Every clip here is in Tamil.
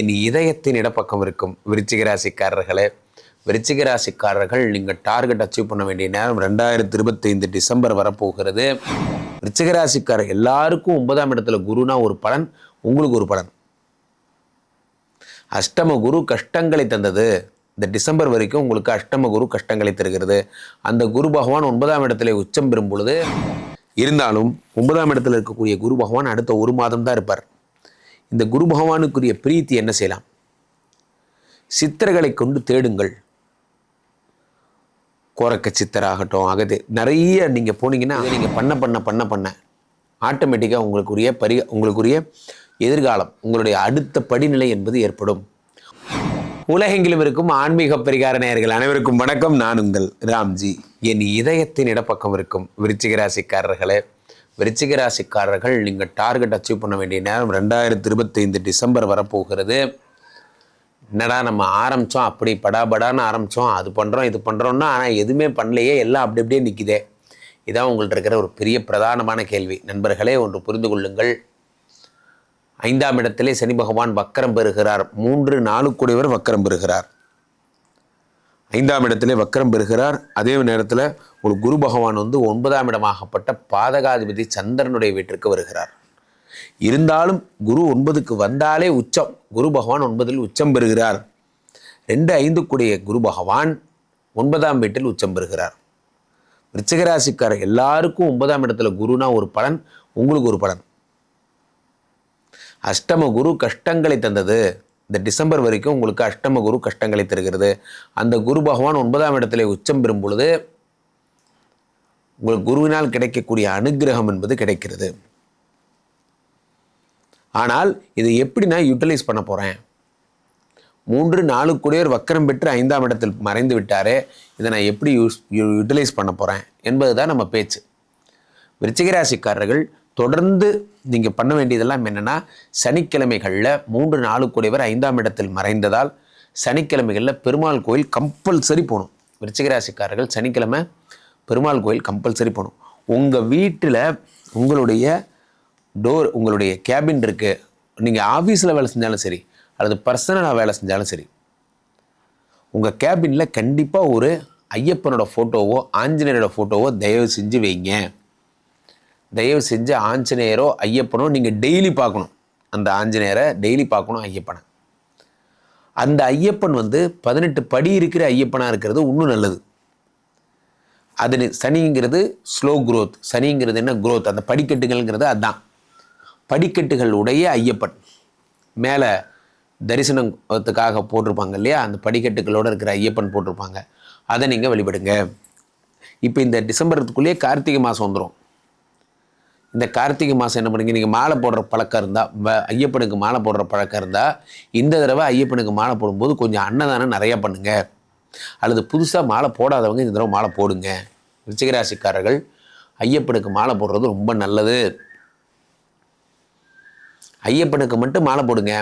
என் இதயத்தின் இடப்பக்கம் இருக்கும் விருச்சிக ராசிக்காரர்களே விருச்சிக ராசிக்காரர்கள் நீங்கள் டார்கெட் அச்சீவ் பண்ண வேண்டிய நேரம் ரெண்டாயிரத்தி இருபத்தைந்து டிசம்பர் வரப்போகிறது. விருச்சிக ராசிக்காரர் எல்லாருக்கும் ஒன்பதாம் இடத்துல குருனா ஒரு பலன் உங்களுக்கு ஒரு பலன். அஷ்டம குரு கஷ்டங்களை தந்தது. இந்த டிசம்பர் வரைக்கும் உங்களுக்கு அஷ்டம குரு கஷ்டங்களை தருகிறது. அந்த குரு பகவான் ஒன்பதாம் இடத்துல உச்சம் பெறும் பொழுது இருந்தாலும் ஒன்பதாம் இடத்துல இருக்கக்கூடிய குரு பகவான் அடுத்த ஒரு மாதம் தான் இருப்பார். இந்த குரு பகவானுக்குரிய பிரீத்தி என்ன செய்யலாம்? சித்தர்களை கொண்டு தேடுங்கள். கோரக்க சித்தராகட்டும் அகது நிறைய நீங்கள் போனீங்கன்னா அதை நீங்கள் பண்ண பண்ண பண்ண பண்ண. ஆட்டோமேட்டிக்காக உங்களுக்குரிய பரி உங்களுக்குரிய எதிர்காலம் உங்களுடைய அடுத்த படிநிலை என்பது ஏற்படும். உலகெங்கிலும் இருக்கும் ஆன்மீக பரிகார நேயர்கள் அனைவருக்கும் வணக்கம். நான் உங்கள் ராம்ஜி. என் இதயத்தின் இடப்பக்கம் இருக்கும் விருச்சிக ராசிக்காரர்களே விருச்சிக ராசிக்காரர்கள் நீங்கள் டார்கெட் அச்சீவ் பண்ண வேண்டிய நேரம் ரெண்டாயிரத்தி இருபத்தைந்து டிசம்பர் வரப்போகிறது. என்னடா நம்ம ஆரம்பித்தோம் அப்படி படாபடான்னு ஆரம்பித்தோம் அது பண்ணுறோம் இது பண்ணுறோன்னா ஆனால் எதுவுமே பண்ணலையே எல்லாம் அப்படி அப்படியே நிற்கிதே இதான் உங்கள்கிட்ட இருக்கிற ஒரு பெரிய பிரதானமான கேள்வி. நண்பர்களே ஒன்று புரிந்து கொள்ளுங்கள். ஐந்தாம் இடத்திலே சனி பகவான் வக்கரம் பெறுகிறார். மூன்று நாலு நாளுக்குடையவர் வக்கரம் பெறுகிறார். ஐந்தாம் இடத்திலே வக்கரம் பெறுகிறார். அதே நேரத்தில் ஒரு குரு பகவான் வந்து ஒன்பதாம் இடமாகப்பட்ட பாதகாதிபதி சந்திரனுடைய வீட்டிற்கு வருகிறார். இருந்தாலும் குரு ஒன்பதுக்கு வந்தாலே உச்சம். குரு பகவான் ஒன்பதில் உச்சம் பெறுகிறார். ரெண்டு ஐந்துக்குடைய குரு பகவான் ஒன்பதாம் வீட்டில் உச்சம் பெறுகிறார். விருச்சிகராசிக்காரர் எல்லாருக்கும் ஒன்பதாம் இடத்துல குருனா ஒரு பலன் உங்களுக்கு ஒரு பலன். அஷ்டம குரு கஷ்டங்களை தந்தது. இந்த டிசம்பர் வரைக்கும் உங்களுக்கு அஷ்டம குரு கஷ்டங்களை தருகிறது. அந்த குரு பகவான் ஒன்பதாம் இடத்துல உச்சம் பெறும் பொழுது உங்களுக்கு குருவினால் கிடைக்கக்கூடிய அனுக்கிரகம் என்பது கிடைக்கிறது. ஆனால் இதை எப்படி நான் யூட்டிலைஸ் பண்ண போகிறேன் மூன்று நாலு கூடியவர் வக்கரம் பெற்று ஐந்தாம் இடத்தில் மறைந்து விட்டாரே இதை நான் எப்படி யூஸ் யூட்டிலைஸ் பண்ண போகிறேன் என்பது தான் நம்ம பேச்சு. விருச்சிகராசிக்காரர்கள் தொடர்ந்து நீங்கள் பண்ண வேண்டியதெல்லாம் என்னென்னா சனிக்கிழமைகளில் மூன்று நாலு கூடியவர் ஐந்தாம் இடத்தில் மறைந்ததால் சனிக்கிழமைகளில் பெருமாள் கோயில் கம்பல்சரி போகணும். விருச்சிகராசிக்காரர்கள் சனிக்கிழமை பெருமாள் கோயில் கம்பல்சரி போகணும். உங்கள் வீட்டில் உங்களுடைய டோர் உங்களுடைய கேபின் இருக்குது நீங்கள் ஆஃபீஸில் வேலை செஞ்சாலும் சரி அல்லது பர்சனலாக வேலை செஞ்சாலும் சரி உங்கள் கேபினில் கண்டிப்பாக ஒரு ஐயப்பனோட ஃபோட்டோவோ ஆஞ்சநேயரோட ஃபோட்டோவோ தயவு செஞ்சு வைங்க. தயவு செஞ்சு ஆஞ்சநேயரோ ஐயப்பனோ நீங்கள் டெய்லி பார்க்கணும். அந்த ஆஞ்சநேயரை டெய்லி பார்க்கணும் ஐயப்பனை. அந்த ஐயப்பன் வந்து பதினெட்டு படி இருக்கிற ஐயப்பனாக இருக்கிறது இன்னும் நல்லது. அது சனிங்கிறது ஸ்லோ குரோத் சனிங்கிறது என்ன? குரோத் அந்த படிக்கட்டுகள்ங்கிறது அதுதான் படிக்கட்டுகள் உடைய ஐயப்பன். மேலே தரிசனத்துக்காக போட்டிருப்பாங்க இல்லையா? அந்த படிக்கட்டுகளோடு இருக்கிற ஐயப்பன் போட்டிருப்பாங்க. அதை நீங்கள் வழிபடுங்க. இப்போ இந்த டிசம்பரத்துக்குள்ளேயே கார்த்திகை மாதம் வந்துடும் இந்த கார்த்திகை மாதம் என்ன பண்ணுங்க? நீங்கள் மாலை போடுற பழக்கம் இருந்தால் ஐயப்பனுக்கு மாலை போடுற பழக்கம் இருந்தால் இந்த தடவை ஐயப்பனுக்கு மாலை போடும்போது கொஞ்சம் அன்னதானம் நிறையா பண்ணுங்க. அல்லது புதுசாக மாலை போடாதவங்க இந்த தடவை மாலை போடுங்க. ரிச்சிகராசிக்காரர்கள் ஐயப்பனுக்கு மாலை போடுறது ரொம்ப நல்லது. ஐயப்பனுக்கு மட்டும் மாலை போடுங்க.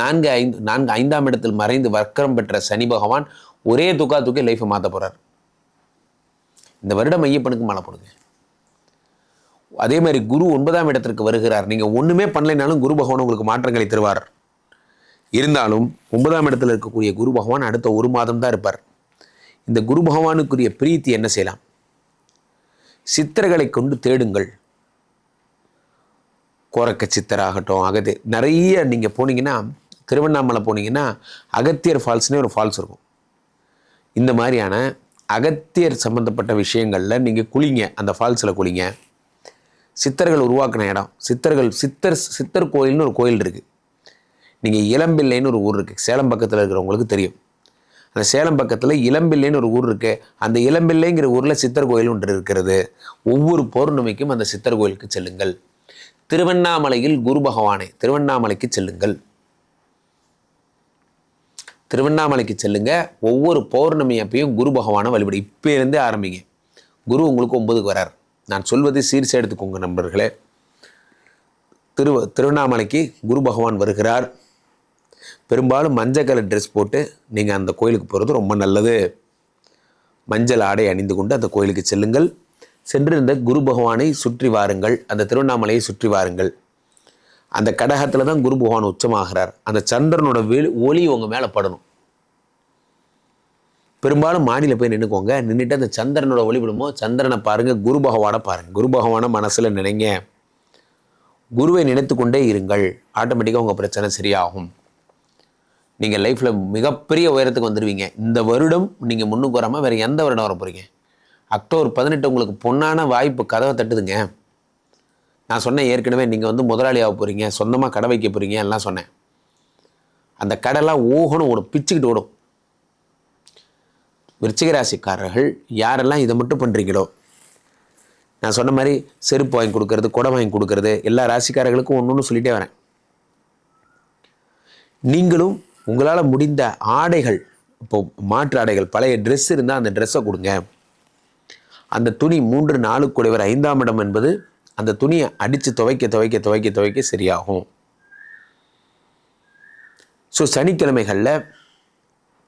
நான்கு ஐந்து நான்கு ஐந்தாம் இடத்தில் மறைந்து வர்க்கரம் பெற்ற சனி பகவான் ஒரே துக்கா தூக்கி லைஃப்பை மாற்ற போகிறார் இந்த வருடம் ஐயப்பனுக்கு மாலை போடுங்க. அதே மாதிரி குரு ஒன்பதாம் இடத்திற்கு வருகிறார். நீங்கள் ஒன்றுமே பண்ணலைனாலும் குரு பகவான் உங்களுக்கு மாற்றங்களை தருவார். இருந்தாலும் ஒன்பதாம் இடத்தில் இருக்கக்கூடிய குரு பகவான் அடுத்த ஒரு மாதம் தான் இருப்பார். இந்த குரு பகவானுக்குரிய பிரீத்தி என்ன செய்யலாம்? சித்தர்களை கொண்டு தேடுங்கள். கோரக்க சித்தராகட்டும் அகதி நிறைய நீங்கள் போனீங்கன்னா திருவண்ணாமலை போனீங்கன்னா அகத்தியர் ஃபால்ஸ்னே ஒரு ஃபால்ஸ் இருக்கும். இந்த மாதிரியான அகத்தியர் சம்மந்தப்பட்ட விஷயங்களில் நீங்கள் குளிங்க அந்த ஃபால்ஸில் குளிங்க. சித்தர்கள் உருவாக்கின இடம். சித்தர்கள் சித்தர் சித்தர் கோயில்னு ஒரு கோயில் இருக்குது நீங்கள் இளம்பிள்ளைன்னு ஒரு ஊர் இருக்குது சேலம் பக்கத்தில் இருக்கிறவங்களுக்கு தெரியும். அந்த சேலம் பக்கத்தில் இளம்பிள்ளைன்னு ஒரு ஊர் இருக்குது அந்த இளம்பிள்ளைங்கிற ஊரில் சித்தர் கோயில் ஒன்று இருக்கிறது. ஒவ்வொரு பௌர்ணமிக்கும் அந்த சித்தர் கோயிலுக்கு செல்லுங்கள். திருவண்ணாமலையில் குரு பகவானை திருவண்ணாமலைக்கு செல்லுங்கள். திருவண்ணாமலைக்கு செல்லுங்க. ஒவ்வொரு பௌர்ணமி அப்பையும் குரு பகவானை வழிபடு. இப்போ இருந்தே ஆரம்பிங்க. குரு உங்களுக்கு ஒன்பதுக்கு வரார். நான் சொல்வதை சீர் சேர்த்துக்கோங்க நண்பர்களே. திரு திருவண்ணாமலைக்கு குரு பகவான் வருகிறார். பெரும்பாலும் மஞ்சள் கலர் ட்ரெஸ் போட்டு நீங்கள் அந்த கோயிலுக்கு போகிறது ரொம்ப நல்லது. மஞ்சள் ஆடை அணிந்து கொண்டு அந்த கோயிலுக்கு செல்லுங்கள். சென்றிருந்த குரு பகவானை சுற்றி வாருங்கள். அந்த திருவண்ணாமலையை சுற்றி வாருங்கள். அந்த கடகத்தில் தான் குரு பகவான் உச்சமாகிறார். அந்த சந்திரனோட வெளி ஒளி உங்கள் மேலே படணும். பெரும்பாலும் மாடியில் போய் நின்றுக்கோங்க நின்றுட்டு அந்த சந்திரனோட ஒளி சந்திரனை பாருங்கள் குரு பகவானை பாருங்கள் குரு பகவானை மனசில் நினைங்க. குருவை நினைத்து கொண்டே இருங்கள். ஆட்டோமேட்டிக்காக உங்கள் பிரச்சனை சரியாகும். நீங்கள் லைஃப்பில் மிகப்பெரிய உயரத்துக்கு வந்துடுவீங்க இந்த வருடம் நீங்கள் முன்னுக்கு வராமல் வேறு எந்த வருடம் வர போகிறீங்க அக்டோபர் பதினெட்டு உங்களுக்கு பொன்னான வாய்ப்பு கதவை தட்டுதுங்க. நான் சொன்னேன் ஏற்கனவே நீங்கள் வந்து முதலாளியாக போகிறீங்க சொந்தமாக கடை வைக்க போகிறீங்க எல்லாம் சொன்னேன். அந்த கடைலாம் ஓகணும் ஓடும் பிச்சுக்கிட்டு ஓடும். விருச்சிகராசிக்காரர்கள் யாரெல்லாம் இதை மட்டும் பண்ணுறீங்களோ நான் சொன்ன மாதிரி செருப்பு வாங்கி கொடுக்கறது குடம் வாங்கி கொடுக்கறது எல்லா ராசிக்காரர்களுக்கும் ஒன்று ஒன்று சொல்லிட்டே வரேன். நீங்களும் உங்களால் முடிந்த ஆடைகள் இப்போ மாற்று ஆடைகள் பழைய ட்ரெஸ் இருந்தால் அந்த ட்ரெஸ்ஸை கொடுங்க. அந்த துணி மூன்று நாலு குடைவர் ஐந்தாம் இடம் என்பது அந்த துணியை அடித்து துவைக்க துவைக்க துவைக்க துவைக்க சரியாகும். ஸோ சனிக்கிழமைகளில்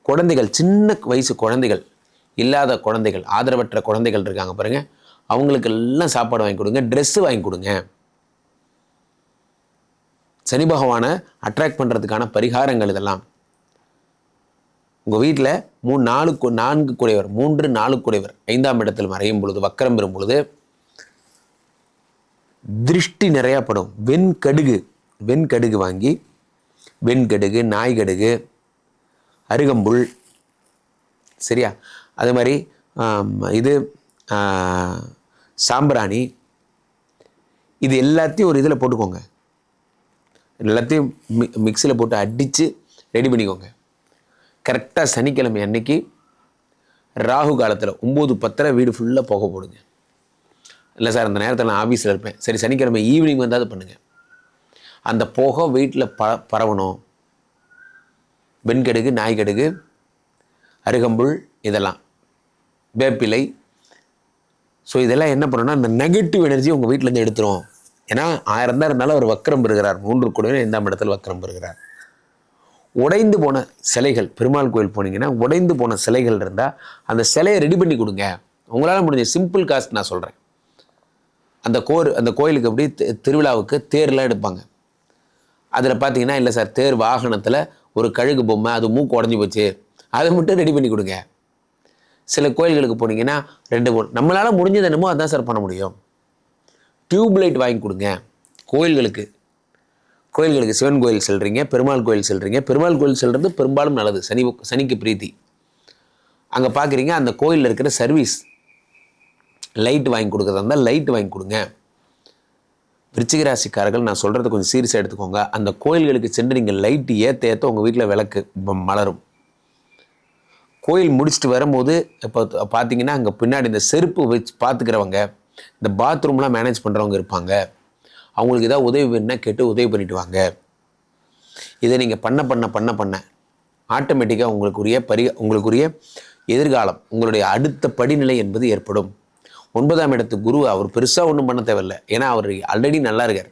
குழந்தைகள் சின்ன வயசு குழந்தைகள் இல்லாத குழந்தைகள் ஆதரவற்ற குழந்தைகள் இருக்காங்க பாருங்கள் அவங்களுக்கு எல்லாம் சாப்பாடு வாங்கி கொடுங்க ட்ரெஸ்ஸு வாங்கி கொடுங்க. சனி பகவானை அட்ராக்ட் பண்ணுறதுக்கான பரிகாரங்கள் இதெல்லாம். உங்கள் வீட்டில் மூணு நாலு கு- நான்கு குறைவர் மூன்று நாலு குறைவர் ஐந்தாம் இடத்தில் மறையும் பொழுது வக்கரம் பெறும் பொழுது திருஷ்டி நிறையா படும். வெண்கடுகு வெண்கடுகு வாங்கி வெண்கடுகு நாய்கடுகு அருகம்புல். சரியா? அது மாதிரி இது சாம்பிராணி. இது எல்லாத்தையும் ஒரு இதில் போட்டுக்கோங்க. எல்லாத்தையும் மி மிக்சியில் போட்டு அடித்து ரெடி பண்ணிக்கோங்க. கரெக்டாக சனிக்கிழமை அன்னைக்கு ராகு காலத்தில் ஒம்பது பத்தரை வீடு ஃபுல்லாக போக போடுங்க. இல்லை சார் அந்த நேரத்தில் நான் ஆஃபீஸில் இருப்பேன். சரி சனிக்கிழமை ஈவினிங் வந்தாது பண்ணுங்கள் அந்த புகை வீட்டில் ப பரவணும். வெண்கடுகு நாய்கடுகு அருகம்புல் இதெல்லாம் வேப்பிலை. ஸோ இதெல்லாம் என்ன பண்ணணும்னா அந்த நெகட்டிவ் எனர்ஜி உங்கள் வீட்டிலேருந்து எடுத்துரும். ஏன்னா ஆயிரம் தான் இருந்தாலும் அவர் வக்கரம் பெறுகிறார். மூன்று கூடவே ஐந்தாம் இடத்தில் வக்கரம் பெறுகிறார். உடைந்து போன சிலைகள் பெருமாள் கோயில் போனீங்கன்னா உடைந்து போன சிலைகள் இருந்தால் அந்த சிலையை ரெடி பண்ணி கொடுங்க. உங்களால் முடிஞ்ச சிம்பிள் காஸ்ட் நான் சொல்கிறேன் அந்த கோர் அந்த கோயிலுக்கு அப்படி திருவிழாவுக்கு தேர்லாம் எடுப்பாங்க. அதில் பார்த்தீங்கன்னா இல்லை சார் தேர் வாகனத்தில் ஒரு கழுகு பொம்மை அது மூக்கு உடஞ்சி போச்சு. அதை மட்டும் ரெடி பண்ணி கொடுங்க. சில கோயில்களுக்கு போனீங்கன்னா ரெண்டு மூணு நம்மளால் முடிஞ்சது என்னமோ அதான் சார் பண்ண முடியும். டியூப் லைட் வாங்கி கொடுங்க. கோயில்களுக்கு கோயில்களுக்கு சிவன் கோயில் செல்கிறீங்க பெருமாள் கோயில் செல்கிறீங்க பெருமாள் கோயில் செல்கிறது பெரும்பாலும் நல்லது. சனி சனிக்கு பிரீத்தி. அங்கே பார்க்குறீங்க அந்த கோயிலில் இருக்கிற சர்வீஸ் லைட் வாங்கி கொடுக்குறதா இருந்தால் லைட் வாங்கி கொடுங்க. விருச்சிகராசிக்காரர்கள் நான் சொல்கிறது கொஞ்சம் சீரியஸாக எடுத்துக்கோங்க. அந்த கோயில்களுக்கு சென்று நீங்கள் லைட்டு ஏற்ற ஏற்ற உங்கள் வீட்டில் விளக்கு மலரும். கோயில் முடிச்சுட்டு வரும்போது இப்போ பார்த்தீங்கன்னா அங்கே பின்னாடி இந்த செருப்பு வச்சு பார்த்துக்கிறவங்க இந்த பாத்ரூம்லாம் மேனேஜ் பண்ணுறவங்க இருப்பாங்க. அவங்களுக்கு ஏதாவது உதவி வேணும்னா கேட்டு உதவி பண்ணிட்டு வாங்க இதை நீங்கள் பண்ண பண்ண பண்ண பண்ண ஆட்டோமேட்டிக்காக உங்களுக்குரிய பரி உங்களுக்குரிய எதிர்காலம் உங்களுடைய அடுத்த படிநிலை என்பது ஏற்படும். ஒன்பதாம் இடத்து குரு அவர் பெருசாக ஒன்றும் பண்ண தேவையில்லை. ஏன்னா அவர் ஆல்ரெடி நல்லா இருக்கார்.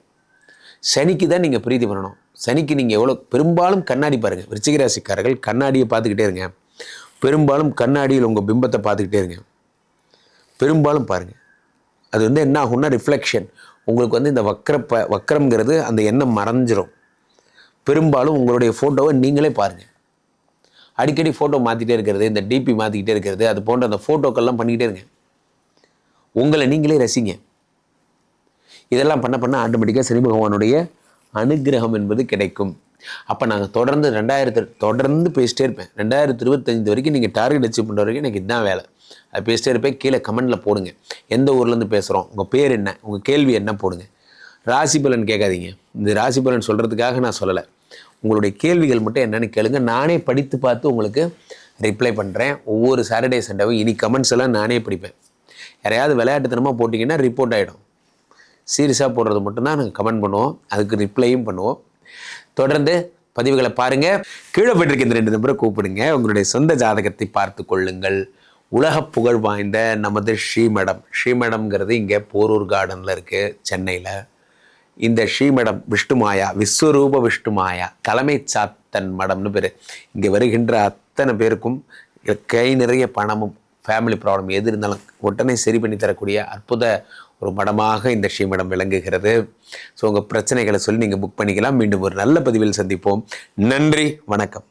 சனிக்கு தான் நீங்கள் பிரீதி பண்ணணும். சனிக்கு நீங்கள் எவ்வளோ பெரும்பாலும் கண்ணாடி பாருங்கள் விருச்சிகராசிக்காரர்கள் கண்ணாடியை பார்த்துக்கிட்டே இருங்க. பெரும்பாலும் கண்ணாடியில் உங்கள் பிம்பத்தை பார்த்துக்கிட்டே இருங்க. பெரும்பாலும் பாருங்கள் அது வந்து என்ன ஆகும்னா ரிஃப்ளெக்ஷன் உங்களுக்கு வந்து இந்த வக்கரப்ப வக்கரம்ங்கிறது அந்த எண்ணம் மறைஞ்சிரும். பெரும்பாலும் உங்களுடைய ஃபோட்டோவை நீங்களே பாருங்கள் அடிக்கடி ஃபோட்டோ மாற்றிட்டே இருக்கிறது இந்த டிபி மாற்றிக்கிட்டே இருக்கிறது அது போன்ற அந்த ஃபோட்டோக்கள்லாம் பண்ணிக்கிட்டே இருங்க. உங்களை நீங்களே ரசிங்க. இதெல்லாம் பண்ண பண்ண ஆட்டோமேட்டிக்காக சனி பகவானுடைய அனுக்கிரகம் என்பது கிடைக்கும். அப்போ நாங்கள் தொடர்ந்து ரெண்டாயிரத்து தொடர்ந்து பேசிட்டே இருப்பேன். ரெண்டாயிரத்து இருபத்தஞ்சு வரைக்கும் நீங்கள் டார்கெட் அச்சீவ் பண்ணுற வரைக்கும் எனக்கு இதுதான் வேலை. அது பேசிட்டே இருப்பேன் கீழே கமெண்டில் போடுங்க. எந்த ஊர்லேருந்து பேசுகிறோம் உங்கள் பேர் என்ன உங்கள் கேள்வி என்ன போடுங்க. ராசி பலன் கேட்காதீங்க. இந்த ராசி பலன் சொல்கிறதுக்காக நான் சொல்லலை. உங்களுடைய கேள்விகள் மட்டும் என்னென்னு கேளுங்க. நானே படித்து பார்த்து உங்களுக்கு ரிப்ளை பண்ணுறேன் ஒவ்வொரு சாட்டர்டே சண்டேவும் இனி கமெண்ட்ஸ் எல்லாம் நானே படிப்பேன். யாரையாவது விளையாட்டுத்தனமாக போட்டிங்கன்னா ரிப்போர்ட் ஆகிடும் சீரியஸாக போடுறது மட்டும்தான் நாங்கள் கமெண்ட் பண்ணுவோம். அதுக்கு ரிப்ளையும் பண்ணுவோம். தொடர்ந்து பதிவுகளை பாருங்கள் கீழே போயிட்டிருக்க இந்த ரெண்டு நம்பரை கூப்பிடுங்க. உங்களுடைய சொந்த ஜாதகத்தை பார்த்து கொள்ளுங்கள். உலக புகழ் வாய்ந்த நமது ஸ்ரீமடம். ஸ்ரீமடம்ங்கிறது இங்கே போரூர் கார்டனில் இருக்குது சென்னையில். இந்த ஸ்ரீமடம் விஷ்ணுமாயா விஸ்வரூப விஷ்ணுமாயா தலைமை சாத்தன் மடம்னு பேர். இங்கே வருகின்ற அத்தனை பேருக்கும் கை நிறைய பணமும் ஃபேமிலி ப்ராப்ளம் எது இருந்தாலும் உடனே சரி பண்ணி தரக்கூடிய அற்புத ஒரு மடமாக இந்த ஸ்ரீமடம் விளங்குகிறது. ஸோ உங்கள் பிரச்சனைகளை சொல்லி நீங்கள் புக் பண்ணிக்கலாம். மீண்டும் ஒரு நல்ல பதிவில் சந்திப்போம். நன்றி. வணக்கம்.